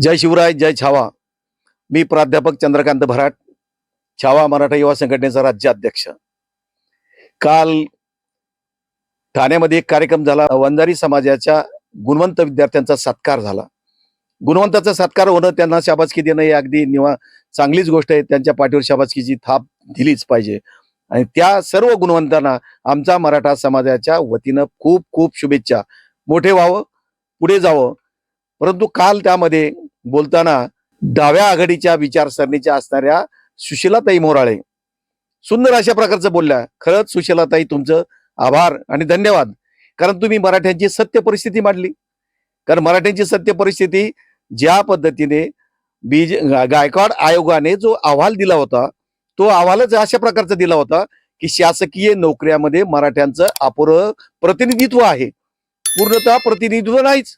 जय शिवराय जय छावा. मी प्राध्यापक चंद्रकांत भराट छावा मराठा युवा संघटनेचा राज्याध्यक्ष. काल ठाण्यामध्ये एक कार्यक्रम झाला. वंजारी समाजाच्या गुणवंत विद्यार्थ्यांचा सत्कार झाला. गुणवंताचा सत्कार होणं त्यांना शाबासकी देणं ही अगदी निवा चांगलीच गोष्ट आहे. त्यांच्या पाठीवर शाबासकीची थाप दिलीच पाहिजे. आणि त्या सर्व गुणवंतांना आमचा मराठा समाजाच्या वतीनं खूप खूप शुभेच्छा. मोठे व्हावं पुढे जावं. परंतु काल त्यामध्ये बोलताना डाव्या आघाडीच्या विचारसरणीच्या असणाऱ्या सुशीलाताई मोराळे. सुंदर अशा प्रकारचं बोलल्या. खरंच सुशीलाताई तुमचं आभार आणि धन्यवाद. कारण तुम्ही मराठ्यांची सत्य परिस्थिती मांडली. कारण मराठ्यांची सत्य परिस्थिती ज्या पद्धतीने बीज गायकवाड आयोगाने जो अहवाल दिला होता तो अहवालच अशा प्रकारचा दिला होता की शासकीय नोकऱ्यामध्ये मराठ्यांचं अपुरं प्रतिनिधित्व आहे. पूर्णतः प्रतिनिधित्व नाहीच.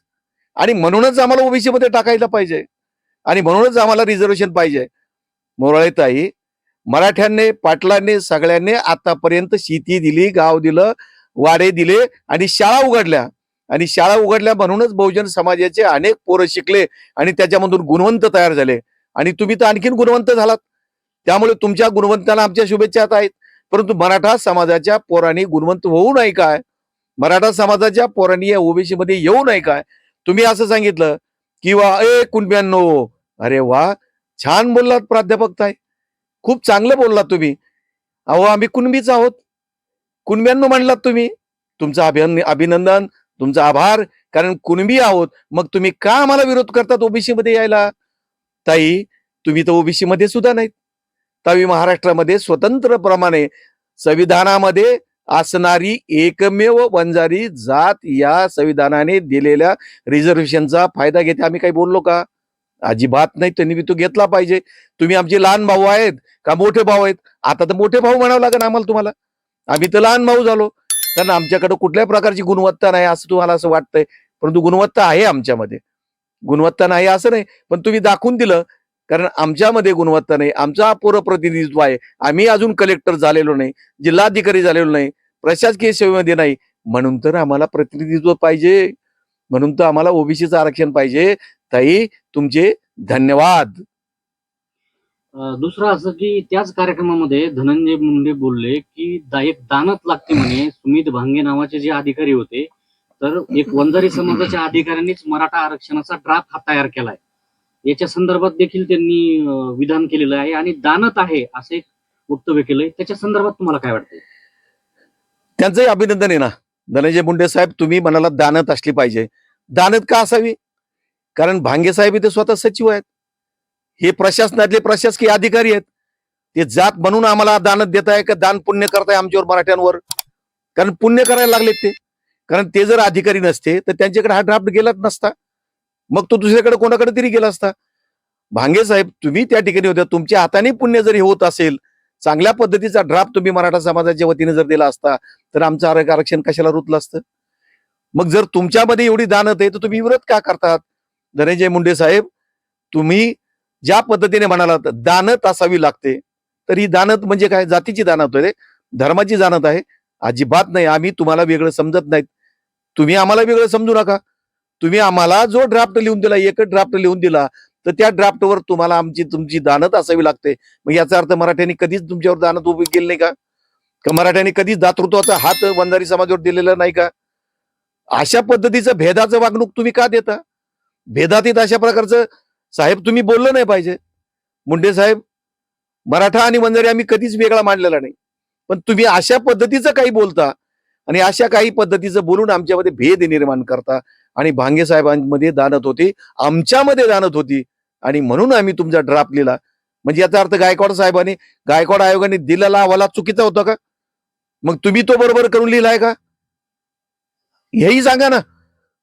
आणि म्हणूनच आम्हाला ओबीसी मध्ये टाकायला पाहिजे. आणि म्हणूनच आम्हाला रिझर्वेशन पाहिजे. मोराळेताई मराठ्यांनी पाटलांनी सगळ्यांनी आतापर्यंत शेती दिली गाव दिलं वाडे दिले आणि शाळा उघडल्या. आणि शाळा उघडल्या म्हणूनच बहुजन समाजाचे अनेक पोरं शिकले आणि त्याच्यामधून गुणवंत तयार झाले. आणि तुम्ही तर आणखीन गुणवंत झालात. त्यामुळे तुमच्या गुणवंतांना आमच्या शुभेच्छा आहेत. परंतु मराठा समाजाच्या पोरांनी गुणवंत होऊ नये काय? मराठा समाजाच्या पोरांनी या ओबीसी मध्ये येऊ नये काय? तुम्ही असं सांगितलं किंवा ए कुणब्यानो अरे वा छान बोललात प्राध्यापक ताई. खूप चांगलं बोललात तुम्ही. अहो आम्ही कुणबीच आहोत. कुणब्यांनो म्हणलात तुम्ही. तुमचं अभिन अभिनंदन तुमचा आभार कारण कुणबी आहोत. मग तुम्ही का आम्हाला विरोध करतात ओबीसी मध्ये यायला? ताई तुम्ही तर ओबीसी मध्ये सुद्धा नाहीत. तावी महाराष्ट्रामध्ये स्वतंत्रप्रमाणे संविधानामध्ये असणारी एकमेव वंजारी जात या संविधानाने दिलेल्या रिझर्वेशनचा फायदा घेते. आम्ही काही बोललो का? अजिबात नाही. त्यांनी बी तो घेतला पाहिजे. तुम्ही आमचे लहान भाऊ आहेत का? मोठे भाऊ आहेत? आता तर मोठे भाऊ म्हणावं लागेल आम्हाला तुम्हाला. आम्ही तर लहान भाऊ झालो. कारण आमच्याकडे कुठल्याही प्रकारची गुणवत्ता नाही असं तुम्हाला असं वाटतंय. परंतु गुणवत्ता आहे आमच्यामध्ये. गुणवत्ता नाही असं नाही. पण तुम्ही दाखवून दिलं. कारण आमच्यामध्ये गुणवत्ता नाही आमचा पूर्व प्रतिनिधित्व आहे. आम्ही अजून कलेक्टर झालेलो नाही जिल्हाधिकारी झालेलो नाही प्रशासकीय सेवेमध्ये नाही. म्हणून तर आम्हाला प्रतिनिधित्व पाहिजे. म्हणून तर आम्हाला ओबीसीचं आरक्षण पाहिजे. ताई तुमचे धन्यवाद. दुसरं असं की त्याच कार्यक्रमामध्ये धनंजय मुंडे बोलले की एक दानत लागते म्हणे सुमित भांगे नावाचे जे अधिकारी होते तर एक वंजारी समाजाच्या अधिकाऱ्यांनीच मराठा आरक्षणाचा ड्राफ्ट हा तयार केलाय. याच्या संदर्भात देखील त्यांनी विधान केलेलं आहे आणि दानत आहे असं एक वक्तव्य केलंय. त्याच्या संदर्भात तुम्हाला काय वाटतं त्यांचंही अभिनंदन आहे ना. धनंजय मुंडे साहेब तुम्ही मनाला दानत असली पाहिजे. दानत का असावी? कारण भांगे साहेब इथे स्वतः सचिव आहेत. हे प्रशासनातले प्रशासकीय अधिकारी आहेत. ते जात म्हणून आम्हाला दानत देत आहे का दान पुण्य करताय आमच्यावर मराठ्यांवर? कारण पुण्य करायला लागलेत ते. कारण ते जर अधिकारी नसते तर त्यांच्याकडे हा ड्राफ्ट गेलाच नसता. मग तो दुसऱ्याकडे कोणाकडे तरी गेला असता. भांगे साहेब तुम्ही त्या ठिकाणी होत्या. तुमच्या हाताने पुण्य जरी होत असेल चांगल्या पद्धतीचा ड्राफ्ट तुम्ही मराठा समाजाच्या वतीने जर दिला असता तर आमचं आरोग्य आरक्षण कशाला रुतलं असतं? मग जर तुमच्यामध्ये एवढी दानत आहे तर तुम्ही विरोध का करतात? धनंजय मुंडे साहेब तुम्ही ज्या पद्धतीने म्हणालात दानत असावी लागते तर ही दानत म्हणजे काय? जातीची दानत आहे धर्माची दानत आहे. अजिबात नाही. आम्ही तुम्हाला वेगळं समजत नाहीत. तुम्ही आम्हाला वेगळं समजू नका. तुम्ही आम्हाला जो ड्राफ्ट लिहून दिला एकच ड्राफ्ट लिहून दिला तर त्या ड्राफ्टवर तुम्हाला आमची तुमची दानत असावी लागते. मग याचा अर्थ मराठ्यांनी कधीच तुमच्यावर दानत उभी केली नाही का? मराठ्यांनी कधीच दातृत्वाचा हात वंजारी समाजावर दिलेला नाही का? अशा पद्धतीचं भेदाचं वागणूक तुम्ही का देता? भेदातीत अशा प्रकारचं साहेब तुम्ही बोललं नाही पाहिजे. मुंडे साहेब मराठा आणि वंजारी आम्ही कधीच वेगळा मांडलेला नाही. पण तुम्ही अशा पद्धतीचं काही बोलता आणि अशा काही पद्धतीचं बोलून आमच्यामध्ये भेद निर्माण करता. आणि भांगे साहेबांमध्ये दानत होती आमच्यामध्ये दानत होती. आणि म्हणून आम्ही तुमचा ड्राफ्ट लिहिला. म्हणजे याचा अर्थ गायकवाड साहेबांनी गायकवाड आयोगाने दिलेला अहवाला चुकीचा होता का? मग तुम्ही तो बरोबर करून लिहिलाय का? हेही सांगा ना.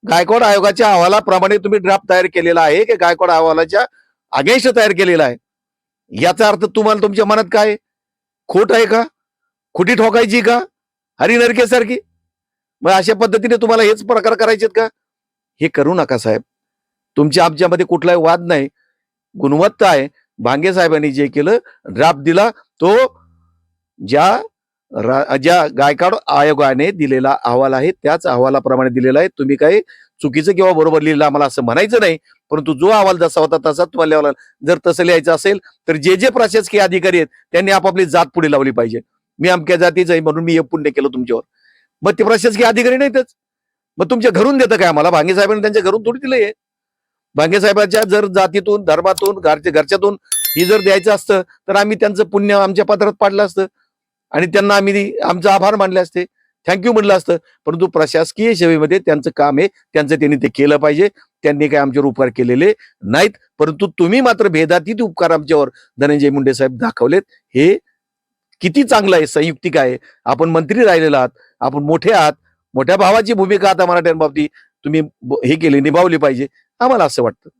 गायकवाड आयोगाच्या अहवालाप्रमाणे तुम्ही ड्राफ्ट तयार केलेला आहे की गायकवाड अहवालाच्या अगेन्स्ट तयार केलेला आहे? याचा अर्थ तुम्हाला तुमच्या मनात काय खोट आहे का? खोटी ठोकायची का? हरिनरकेसारखी मग अशा पद्धतीने तुम्हाला हेच प्रकार करायचेत का? हे करू नका साहेब. तुमच्या आमच्यामध्ये कुठलाही वाद नाही. गुणवत्ता आहे. भांगे साहेबांनी जे केलं ड्राफ्ट दिला तो ज्या ज्या गायकवाड आयोगाने दिलेला अहवाल आहे त्याच अहवालाप्रमाणे दिलेला आहे. तुम्ही काही चुकीचं किंवा बरोबर लिहिलं आम्हाला असं म्हणायचं नाही परंतु जो अहवाल जसा होता तसा तुम्हाला लिहावा जर तसं लिहायचं असेल तर जे जे प्रशासकीय अधिकारी आहेत त्यांनी आपापली जात पुढे लावली पाहिजे. मी अमक्या जातीच आहे म्हणून मी हे पुण्य केलं तुमच्यावर. मग ते प्रशासकीय अधिकारी नाहीतच. मग तुमच्या घरून देतं काय आम्हाला? भांगे साहेबांनी त्यांच्या घरून थोडी दिलंय भांगे साहेबांच्या जर जातीतून धर्मातून घरच्या घरच्यातून ही जर द्यायचं असतं तर आम्ही त्यांचं पुण्य आमच्या पात्रात पाडलं असतं. आणि त्यांना आम्ही आमचं आभार मानले असते. थँक्यू म्हणलं असतं. परंतु प्रशासकीय सेवेमध्ये त्यांचं काम आहे. त्यांचं त्यांनी ते केलं पाहिजे. त्यांनी काय आमच्यावर उपकार केलेले नाहीत. परंतु तुम्ही मात्र भेदातीत उपकार आमच्यावर धनंजय मुंडे साहेब दाखवलेत. हे किती चांगलं आहे संयुक्तिक आहे. आपण मंत्री राहिलेला आहात. आपण मोठे आहात. मोठ्या भावाची भूमिका आता मराठ्यांबाबतीत तुम्ही हे केली निभावली पाहिजे. आम्हाला असं वाटतं.